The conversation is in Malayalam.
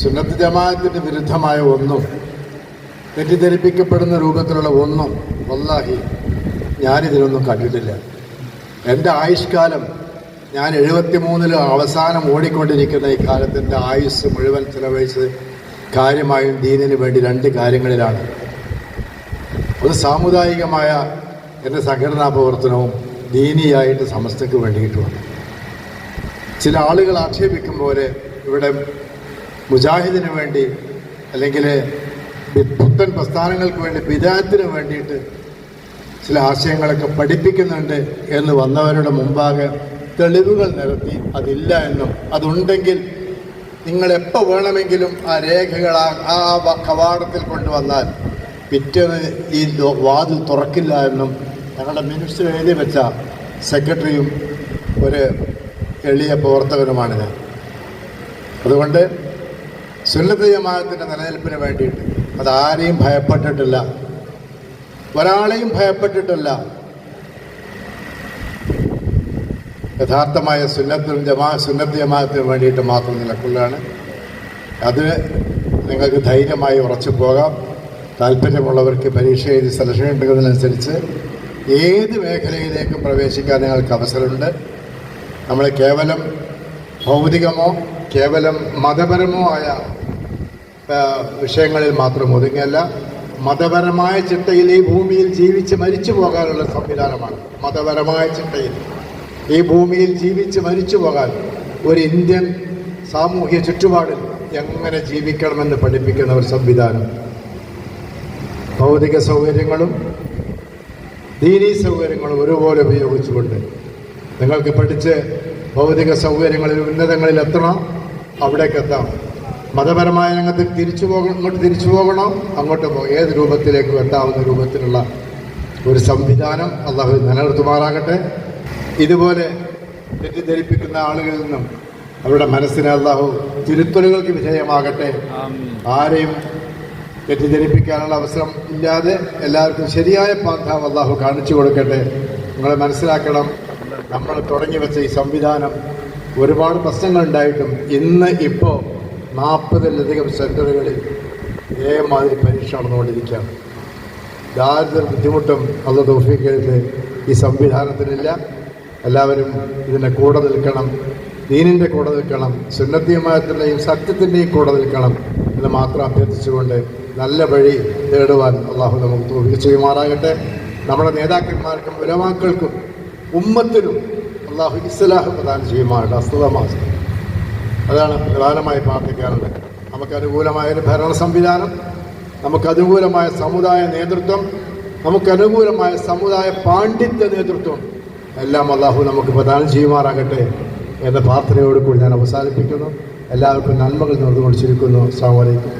സുന്നത്ത് ജമാഅത്തിന് വിരുദ്ധമായ ഒന്നും തെറ്റിദ്ധരിപ്പിക്കപ്പെടുന്ന രൂപത്തിലുള്ള ഒന്നും വല്ലാഹി ഞാനിതിനൊന്നും കണ്ടിട്ടില്ല. എന്റെ ആയുഷ്കാലം ഞാൻ എഴുപത്തിമൂന്നിൽ അവസാനം ഓടിക്കൊണ്ടിരിക്കുന്ന ഈ കാലത്തിന്റെ ആയുസ് മുഴുവൻ ചിലവഴിച്ചത് കാര്യമായും ദീനിന് വേണ്ടി രണ്ട് കാര്യങ്ങളിലാണ്. ഒന്ന് സാമുദായികമായ എന്റെ സംഘടനാ പ്രവർത്തനവും ദീനിയായിട്ട് സമസ്തയ്ക്ക് വേണ്ടിയിട്ടുമാണ്. ചില ആളുകൾ ആക്ഷേപിക്കും പോലെ ഇവിടെ മുജാഹിദിന് വേണ്ടി അല്ലെങ്കിൽ പുത്തൻ പ്രസ്ഥാനങ്ങൾക്ക് വേണ്ടി വിദാത്തിന് വേണ്ടിയിട്ട് ചില ആശയങ്ങളൊക്കെ പഠിപ്പിക്കുന്നുണ്ട് എന്ന് വന്നവരുടെ മുമ്പാകെ തെളിവുകൾ നിരത്തി അതില്ല എന്നും. അതുണ്ടെങ്കിൽ നിങ്ങൾ എപ്പോൾ വേണമെങ്കിലും ആ രേഖകൾ ആ കവാടത്തിൽ കൊണ്ടുവന്നാൽ പിറ്റേന്ന് ഈ വാതിൽ തുറക്കില്ല എന്നും ഞങ്ങളുടെ മിനിസ്റ്റർ എഴുതി വെച്ച സെക്രട്ടറിയും ഒരു എളിയ പ്രവർത്തകനുമാണ് ഞാൻ. അതുകൊണ്ട് സുന്നത്ത് ജമാഅത്തിന്റെ നിലനിൽപ്പിന് വേണ്ടിയിട്ട് അതാരെയും ഭയപ്പെട്ടിട്ടില്ല. ഒരാളെയും ഭയപ്പെട്ടിട്ടില്ല. യഥാർത്ഥമായ സുന്നത്തും ജമാ സുന്നത്ത് ജമാഅത്തിന് വേണ്ടിയിട്ട് മാത്രം നിലക്കൊള്ളുകയാണ്. അത് നിങ്ങൾക്ക് ധൈര്യമായി ഉറച്ചു പോകാം. താല്പര്യമുള്ളവർക്ക് പരീക്ഷ എഴുതി സെലക്ഷൻ എടുക്കുന്നതിനനുസരിച്ച് ഏത് മേഖലയിലേക്കും പ്രവേശിക്കാൻ നിങ്ങൾക്ക് അവസരമുണ്ട്. നമ്മൾ കേവലം ഭൗതികമോ കേവലം മതപരമോ ആയ വിഷയങ്ങളിൽ മാത്രം ഒതുങ്ങിയല്ല മതപരമായ ചിട്ടയിൽ ഈ ഭൂമിയിൽ ജീവിച്ച് മരിച്ചു പോകാനുള്ള സംവിധാനമാണ്. മതപരമായ ചിട്ടയിൽ. ഈ ഭൂമിയിൽ ജീവിച്ച് മരിച്ചു പോകാൻ ഒരു ഇന്ത്യൻ സാമൂഹ്യ ചുറ്റുപാടിൽ എങ്ങനെ ജീവിക്കണമെന്ന് പഠിപ്പിക്കുന്ന ഒരു സംവിധാനം. ഭൗതിക സൗകര്യങ്ങളും ദീനീ സൗകര്യങ്ങളും ഒരുപോലെ ഉപയോഗിച്ചുകൊണ്ട് നിങ്ങൾക്ക് പഠിച്ച് ഭൗതിക സൗകര്യങ്ങളിൽ ഉന്നതങ്ങളിൽ എത്തണം. അവിടേക്ക് എത്താം മതപരമായ രംഗത്ത് തിരിച്ചു പോകണം ഇങ്ങോട്ട് തിരിച്ചു പോകണോ അങ്ങോട്ട് പോകും ഏത് രൂപത്തിലേക്കും എത്താവുന്ന രൂപത്തിലുള്ള ഒരു സംവിധാനം അള്ളാഹു നിലനിർത്തുമാറാകട്ടെ. ഇതുപോലെ തെറ്റിദ്ധരിപ്പിക്കുന്ന ആളുകളിൽ നിന്നും അവരുടെ മനസ്സിനെ അള്ളാഹു തിരുത്തലുകൾക്ക് വിധേയമാകട്ടെ. ആരെയും തെറ്റിദ്ധരിപ്പിക്കാനുള്ള അവസരം ഇല്ലാതെ എല്ലാവർക്കും ശരിയായ പാന്താവ് അള്ളാഹു കാണിച്ചു കൊടുക്കട്ടെ. നിങ്ങളെ മനസ്സിലാക്കണം. നമ്മൾ തുടങ്ങി വെച്ച ഈ സംവിധാനം ഒരുപാട് പ്രശ്നങ്ങളുണ്ടായിട്ടും ഇന്ന് ഇപ്പോൾ നാൽപ്പതിലധികം സെന്ററുകളിൽ ഏമാതിരി പരീക്ഷ നടന്നുകൊണ്ടിരിക്കുകയാണ്. ദാരിദ്ര്യ ബുദ്ധിമുട്ടും അത് തോഫിക്കരുത് ഈ സംവിധാനത്തിനില്ല. എല്ലാവരും ഇതിന്റെ കൂടെ നിൽക്കണം ദീനിന്റെ കൂടെ നിൽക്കണം സുന്നദ്ധീയമായത്തിന്റെയും സത്യത്തിന്റെയും കൂടെ നിൽക്കണം എന്ന് മാത്രം അഭ്യർത്ഥിച്ചുകൊണ്ട് നല്ല വഴി തേടുവാൻ അള്ളാഹു നമുക്ക് തോഫിക്ക് ചെയ്യുമാറാകട്ടെ. നമ്മുടെ നേതാക്കന്മാർക്കും ഉലമാക്കൾക്കും ഉമ്മത്തിനും അള്ളാഹു ഇസ്ലാഹ് പ്രദാനം ചെയ്യുമാറാകട്ടെ അസ്തുതമാസം അതാണ് പ്രധാനമായി പ്രാർത്ഥിക്കാറുള്ളത് നമുക്ക് അനുകൂലമായ ഒരു ഭരണ സംവിധാനം നമുക്ക് അനുകൂലമായ സമുദായ നേതൃത്വം നമുക്ക് അനുകൂലമായ സമുദായ പാണ്ഡിത്യ നേതൃത്വം എല്ലാം അള്ളാഹു നമുക്ക് പ്രദാനം ചെയ്യുമാറാകട്ടെ എന്ന പ്രാർത്ഥനയോട് കൂടി ഞാൻ അവസാനിപ്പിക്കുന്നു. എല്ലാവർക്കും നന്മകൾ നേർന്നുകൊണ്ട് ചുരുക്കുന്നു അസ്സാം വലൈക്കും